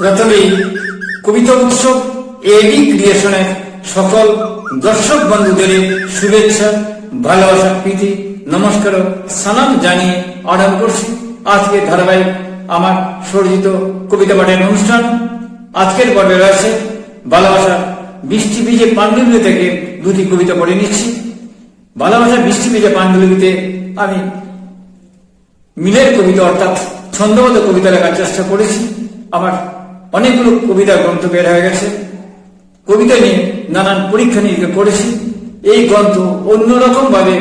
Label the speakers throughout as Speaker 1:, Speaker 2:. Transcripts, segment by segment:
Speaker 1: প্রথমেই কবিতা উৎসব এবি ক্রিয়েশনের সকল দর্শক বন্ধুদের শুভেচ্ছা, ভালোবাসা, প্রীতি, নমস্কার, সালাম জানিয়ে আরম্ভ করছি। আজকে ধারাবাহিক আমার সর্জিত কবিতা পাঠের অনুষ্ঠান। আজকের পর্বে রয়েছে ভালোবাসা বৃষ্টি বীজে পাণ্ডুলিপি থেকে দুটি কবিতা পড়ে নিচ্ছি। ভালোবাসা বৃষ্টি বীজে পাণ্ডুলিপিতে আমি মিলের কবিতা অর্থাৎ ছন্দবদ্ধ কবিতা লেখার চেষ্টা করেছি। আমার অনেকগুলো কবিতা গ্রন্থ বের হয়ে গেছে। কবিতা নিয়ে নানান পরীক্ষা নিরীক্ষা করেছি। এই গ্রন্থ অন্যরকম ভাবে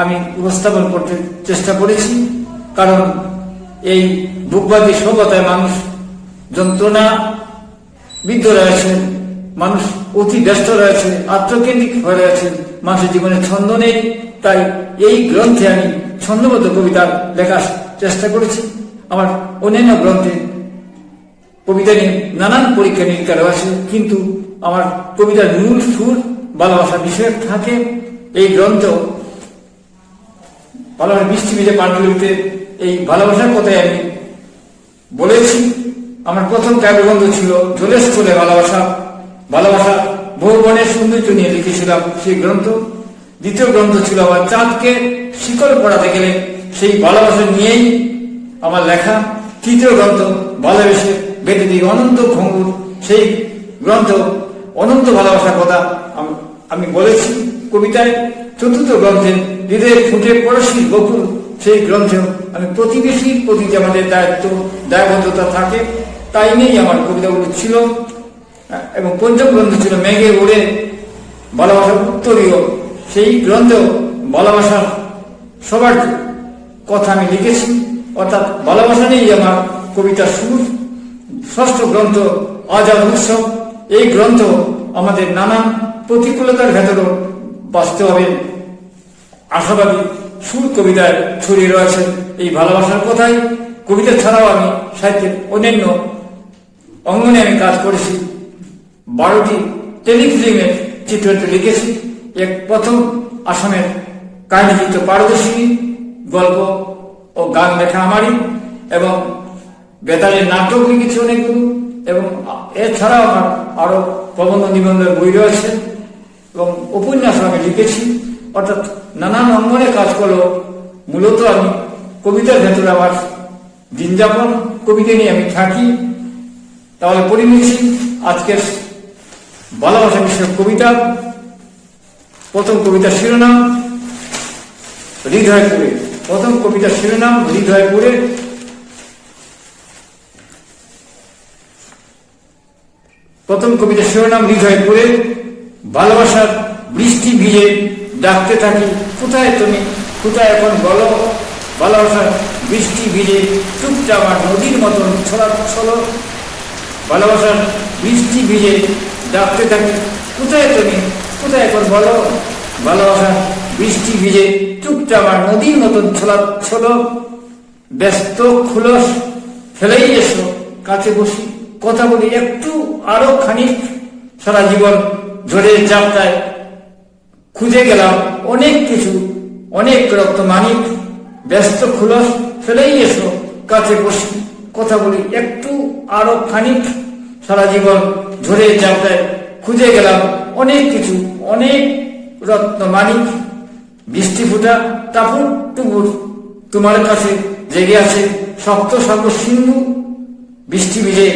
Speaker 1: আমি উপস্থাপন করতে চেষ্টা করেছি। কারণ এই বুকবাদী সভ্যতায় মানুষ যন্ত্রণা, বিদ্ধ রয়েছে, মানুষ অতি ব্যস্ত রয়েছে, আত্মকেন্দ্রিক হয়ে রয়েছে, মানুষের জীবনে ছন্দ নেই। তাই এই গ্রন্থে আমি ছন্দবদ্ধ কবিতা লেখার চেষ্টা করেছি। আমার অন্যান্য গ্রন্থে কবিতা নিয়ে, নানান পরীক্ষা নিরীক্ষা রয়েছে কিন্তু আমার কবিতার মূল সুর ভালোবাসা বিষয় থাকে। এই গ্রন্থ ভালোবাসা বৃষ্টি ভিজে পাণ্ডুলিপিতে এই ভালোবাসার কথাই আমি বলেছি। আমার প্রথম কাব্যগ্রন্থ ছিল জলের স্থলে ভালোবাসা। ভালোবাসা ভৌবনের সৌন্দর্য নিয়ে লিখেছিলাম সেই গ্রন্থ। দ্বিতীয় গ্রন্থ ছিল আমার চাঁদকে শিকল পড়াতে গেলে সেই ভালোবাসা নিয়েই আমার লেখা। তৃতীয় গ্রন্থ, ভালোবেসে বেঁধে দিই অনন্ত ভঙ্গুর সেই গ্রন্থ অনন্ত ভালোবাসার কথা আমি বলেছি কবিতায়। চতুর্থ গ্রন্থে হৃদয়ে ফুটে পড়শির বকুল, সেই গ্রন্থেও আমি প্রতিবেশীর প্রতি যে আমাদের দায়িত্ব, দায়বদ্ধতা থাকে। তাই নিয়েই আমার কবিতাগুলো ছিল। এবং পঞ্চম গ্রন্থ ছিল মেঘে উড়ে ভালোবাসার উত্তরীয়। সেই গ্রন্থেও ভালোবাসার সবার কথা আমি লিখেছি। অর্থাৎ ভালোবাসা নিয়েই আমার কবিতার সুর ষষ্ঠ গ্রন্থ আজাদ উৎসব। এই গ্রন্থ আমাদের নানান প্রতিকূলতার ভেতরও বাঁচতে হবে। আশাবাদী সুর কবিতায় ছড়িয়ে রয়েছে এই ভালোবাসার কথাই। কবিতা ছাড়াও আমি সাহিত্যের অন্যান্য অঙ্গনে আমি কাজ করেছি। বারোটি টেলিফিল্মের চিত্রটি লিখেছি। এক প্রথম আসামের কাহিনীচিত্র পারদর্শী গল্প ও গান লেখা আমারই এবং বেতারের নাটক লিখেছি অনেকগুলো, এবং এছাড়াও আমার আরও প্রবন্ধ নিবন্ধের বই রয়েছে, এবং উপন্যাস আমি লিখেছি। অর্থাৎ নানান অঙ্গনে কাজ করলেও মূলত আমি কবিতার ভেতরে আমার দিন যাপন, কবিতা নিয়ে আমি থাকি। তাহলে পড়ে নিচ্ছি আজকের ভালোবাসা বিষয়ক কবিতা। প্রথম কবিতা শিরোনাম, হৃদয়পুরে। প্রথম কবিতা শিরোনাম, হৃদয়পুরে। প্রথম কবিতা শিরোনাম হৃদয়পুরে, ভালোবাসার বৃষ্টি ভিজে ডাকতে থাকি, কোথায় তুমি? কোথায় এখন বলো? ভালোবাসার বৃষ্টি ভিজে চুপচাপ আর নদীর মতন ছড়া ছলো। ভালোবাসার বৃষ্টি ভিজে ডাকতে থাকি, কোথায় তুমি? কোথায় এখন বলো? ভালোবাসার বৃষ্টি ভিজে চুপচাপ আর নদীর মতন ছলাচ্ছল ব্যস্ত খুলস, ফেলেই এসো, কাছে বসি। কথা বলি, একটু আরও খানিক সারা জীবন ঝরে যাত্রায় খুঁজে গেলাম, অনেক কিছু, অনেক রক্ত মানিক, ব্যস্ত খুলস, ফেলেই এসো, কাছে বসি, কথা বলি, একটু আরও খানিক সারা জীবন ঝরে যাত্রায় খুঁজে গেলাম, অনেক কিছু, অনেক রত্ন মানিক, বৃষ্টি ফুটা, টাপুর টুপুর, তোমার কাছে জেগে আছে শক্ত শব্দ সিন্ধু, বৃষ্টি ভিজে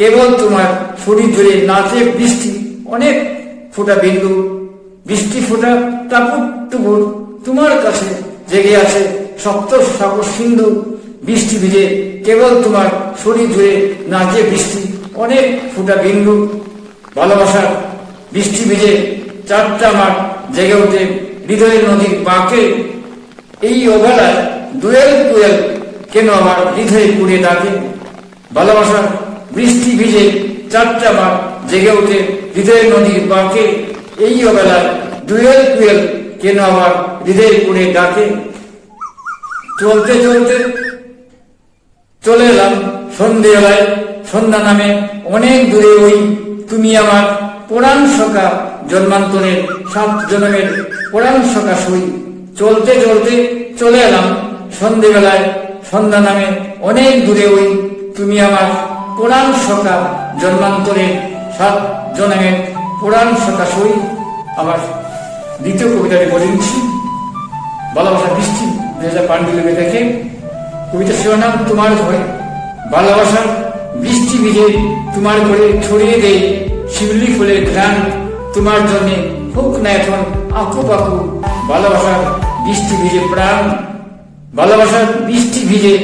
Speaker 1: কেবল তোমার শরীর জুড়ে নাচে বৃষ্টি, অনেক ফোটা বিন্দু। বৃষ্টি ফোটা টাপুর টুপুর তোমার কাছে জেগে আছে শক্ত সাগর সিন্ধু। বৃষ্টি ভিজে কেবল তোমার শরীর জুড়ে নাচে বৃষ্টি, অনেক ফোটা বিন্দু। ভালোবাসার বৃষ্টি ভিজে চারটা মাঠ জেগে ওঠে হৃদয়ের নদীর বাঁকে। এই অবেলায় দুয়েল কুয়েল কেন আমার হৃদয়ে পুড়ে ডাকে? ভালোবাসার বৃষ্টি ভিজে চারটা মাঠ জেগে ওঠে হৃদয়ের নদীর বাঁকে। এই অবেলায় দুয়েল কুয়েল কেন আমার হৃদয়ে পুড়ে ডাকে? চলতে চলতে চলে এলাম সন্ধ্যেবেলায়। সন্ধ্যা নামে অনেক দূরে ওই তুমি আমার পুরাণ সখা জন্মান্তরের সাত জন্মের পুরাণ সখা সই। চলতে চলতে চলে এলাম সন্ধ্যেবেলায়। সন্ধ্যা নামে অনেক দূরে ওই তুমি আমার পুরাণ সকা জন্মান্তরে সাত জন্মের পুরাণ সকা সই আমার দ্বিতীয় কবিতাটি বলে নিচ্ছি ভালোবাসা বৃষ্টি দুই হাজার পাণ্ডুলিপি থেকে কবিতা শিরোনাম তোমার ঘরে। ভালোবাসার বৃষ্টি ভিজে তোমার ঘরে ছড়িয়ে দেয় শিবলি ফুলের ঘ্রাণ। তোমার জন্যে হোক না এখন আঁকু পাকু ভালোবাসার বৃষ্টি ভিজে প্রাণ। ভালোবাসার বৃষ্টি ভিজে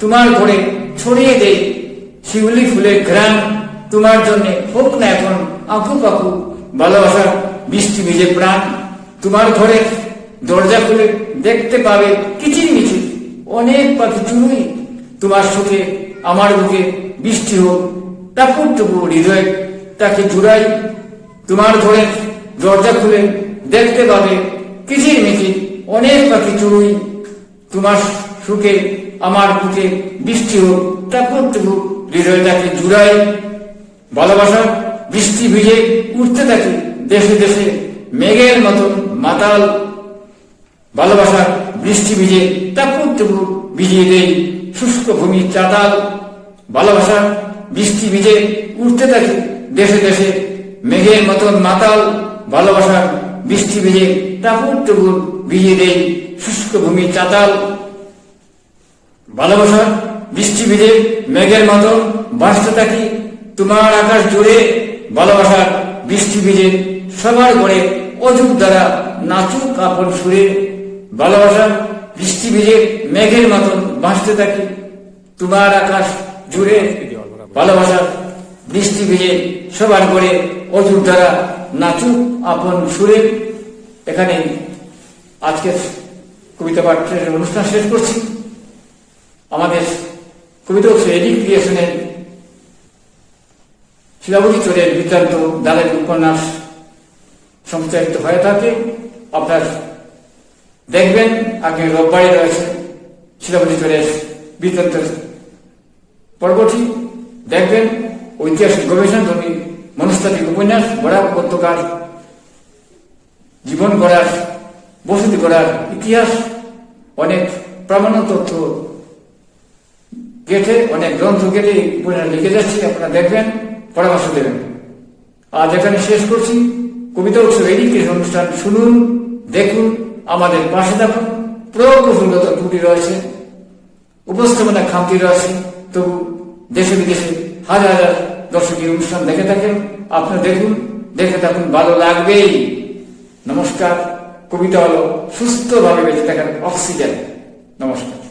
Speaker 1: তোমার ঘরে ছড়িয়ে দেয় শিউলি ফুলের ঘ্রাণ তোমার জন্যে হোক না এখন আঁকু পাকু ভালোবাসার বৃষ্টি ভিজে প্রাণ। তোমার ঘরে দরজা খুলে দেখতে পাবে কিচির মিচির অনেক পাখি চুনুই। তোমার সুখে আমার বুকে বৃষ্টি হোক টাপুর টুপুর হৃদয় তাকে জুড়াই। তোমার ঘরে দরজা খুলে দেখতে পাবে কিচির মিচির অনেক পাখি চুনুই। তোমার সুখে আমার বুকে বৃষ্টি হোক টাপুর টুপুর হৃদয়টাকে জুড়াই ভালোবাসা, বৃষ্টি ভিজে উঠতে থাকে দেশে দেশে, মেঘের মতন মাতাল। ভালোবাসা, বৃষ্টি ভিজে টাপুর টুপুর ভিজিয়ে দেয় শুষ্ক ভূমি চাতাল। ভালোবাসা, বৃষ্টি ভিজে উঠতে থাকে দেশে দেশে, মেঘের মতন মাতাল। ভালোবাসা, বৃষ্টি ভিজে টাপুর টুপুর ভিজিয়ে দেয় শুষ্ক ভূমি চাতাল। ভালোবাসা বৃষ্টি ভিজে মেঘের মতন বাঁচতে থাকি। তোমার আকাশ জুড়ে ভালোবাসার বৃষ্টি ভিজে সবার ঘরে অযুগ দ্বারা নাচুক কাপড় সুরে। ভালোবাসা বৃষ্টি ভিজে মেঘের মতন বাঁচতে থাকি। তোমার আকাশ জুড়ে ভালোবাসা বৃষ্টি ভিজে সবার ঘরে অযুগ দ্বারা নাচুক আপন সুরে। এখানে আজকের কবিতা পাঠের অনুষ্ঠান শেষ করছি। কবিতা এডিক ক্রিয়েশনের শিলাবতী চোরের বৃত্তান্ত দালের উপন্যাস সংচালিত হয়ে থাকে আপনার দেখবেন আগে রোববারে রয়েছে শিলাবতী চোরের বৃত্তান্তের পর্বটি দেখবেন ঐতিহাসিক গবেষণা ধর্মী মনস্তাত্ত্বিক উপন্যাস বরাক উপত্যকার জীবন গড়ার বসতি গড়ার ইতিহাস অনেক প্রামাণ্য তথ্য গেটে, অনেক গ্রন্থ গেটে লিখে যাচ্ছি, আপনারা দেখবেন, পরামর্শ দেবেন। আজ এখানে শেষ করছি। কবিতা উৎসব এদিকে অনুষ্ঠান শুনুন, দেখুন, আমাদের পাশে থাকুন। প্রকৌশলগত ত্রুটি রয়েছে, উপস্থাপনা খামতি রয়েছে, তবু দেশে বিদেশে হাজার হাজার দর্শকের অনুষ্ঠান দেখে থাকেন, আপনারা দেখুন, দেখে থাকুন, ভালো লাগবেই। নমস্কার, কবিতা হলো সুস্থভাবে বেঁচে থাকার অক্সিজেন। নমস্কার।